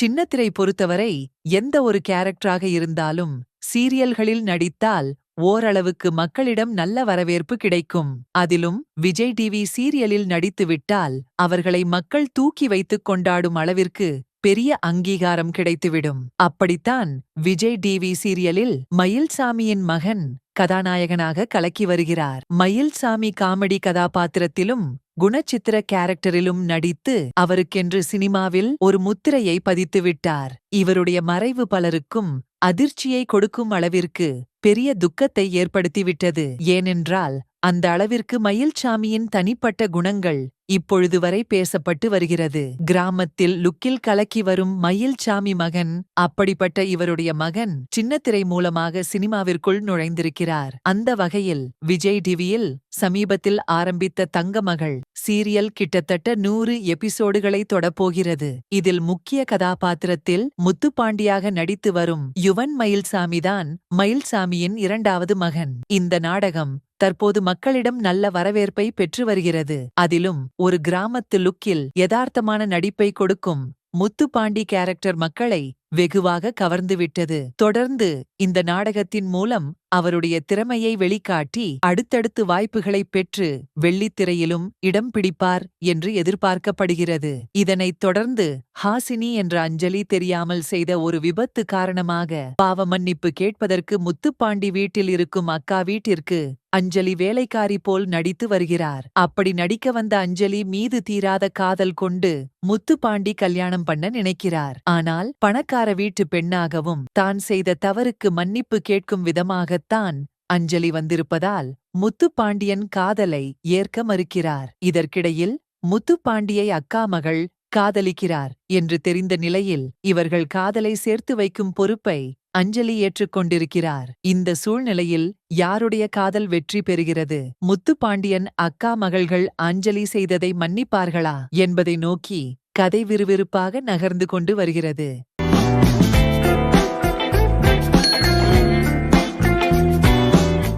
சின்னத்திரை பொறுத்தவரை எந்த ஒரு கேரக்டராக இருந்தாலும் சீரியல்களில் நடித்தால் ஓரளவுக்கு மக்களிடம் நல்ல வரவேற்பு கிடைக்கும். அதிலும் விஜய் டிவி சீரியலில் நடித்துவிட்டால் அவர்களை மக்கள் தூக்கி வைத்துக் கொண்டாடும் அளவிற்கு பெரிய அங்கீகாரம் கிடைத்துவிடும். அப்படித்தான் விஜய் டிவி சீரியலில் மயில்சாமியின் மகன் கதாநாயகனாக கலக்கி வருகிறார். மயில்சாமி காமெடி கதாபாத்திரத்திலும் குணச்சித்திர கேரக்டரிலும் நடித்து அவருக்கென்று சினிமாவில் ஒரு முத்திரையை பதித்துவிட்டார் இவருடைய மறைவு பலருக்கும் அதிர்ச்சியை கொடுக்கும் அளவிற்கு பெரிய துக்கத்தை ஏற்படுத்திவிட்டது. ஏனென்றால் அந்த அளவிற்கு மயில்சாமியின் தனிப்பட்ட குணங்கள் இப்பொழுது வரை பேசப்பட்டு வருகிறது. கிராமத்தில் லுக்கில் கலக்கி வரும் மயில்சாமி மகன் அப்படிப்பட்ட இவருடைய மகன் சின்னத்திரை மூலமாக சினிமாவிற்குள் நுழைந்திருக்கிறார். அந்த வகையில் விஜய் டிவியில் சமீபத்தில் ஆரம்பித்த தங்கமகள் சீரியல் கிட்டத்தட்ட நூறு எபிசோடுகளை தொடப்போகிறது. இதில் முக்கிய கதாபாத்திரத்தில் முத்துப்பாண்டியாக நடித்து வரும் யுவன் மயில்சாமிதான் மயில்சாமியின் இரண்டாவது மகன். இந்த நாடகம் தற்போது மக்களிடம் நல்ல வரவேற்பை பெற்று வருகிறது. அதிலும் ஒரு கிராமத்து லுக்கில் யதார்த்தமான நடிப்பை கொடுக்கும் முத்துப்பாண்டி கேரக்டர் மக்களை வெகுவாக கவர்ந்துவிட்டது தொடர்ந்து இந்த நாடகத்தின் மூலம் அவருடைய திறமையை வெளிக்காட்டி அடுத்தடுத்து வாய்ப்புகளைப் பெற்று வெள்ளித்திரையிலும் இடம் பிடிப்பார் என்று எதிர்பார்க்கப்படுகிறது. இதனைத் தொடர்ந்து ஹாசினி என்ற அஞ்சலி தெரியாமல் செய்த ஒரு விபத்து காரணமாக பாவமன்னிப்பு கேட்பதற்கு முத்துப்பாண்டி வீட்டில் இருக்கும் அக்கா வீட்டிற்கு அஞ்சலி வேலைக்காரி போல் நடித்து வருகிறார். அப்படி நடிக்க வந்த அஞ்சலி மீது தீராத காதல் கொண்டு முத்துப்பாண்டி கல்யாணம் பண்ண நினைக்கிறார். ஆனால் பணக்கார வீட்டு பெண்ணாகவும் தான் செய்த தவறுக்கு மன்னிப்பு கேட்கும் விதமாகத்தான் அஞ்சலி வந்திருப்பதால் முத்துப்பாண்டியன் காதலை ஏற்க மறுக்கிறார். இதற்கிடையில் முத்துப்பாண்டியை அக்கா மகள் காதலிக்கிறார் என்று தெரிந்த நிலையில் இவர்கள் காதலை சேர்த்து வைக்கும் பொறுப்பை அஞ்சலி ஏற்றுக்கொண்டிருக்கிறார் இந்த சூழ்நிலையில் யாருடைய காதல் வெற்றி பெறுகிறது? முத்துப்பாண்டியன் அக்கா மகள்கள் அஞ்சலி செய்ததை மன்னிப்பார்களா? என்பதை நோக்கி கதை விறுவிறுப்பாக நகர்ந்து கொண்டு வருகிறது.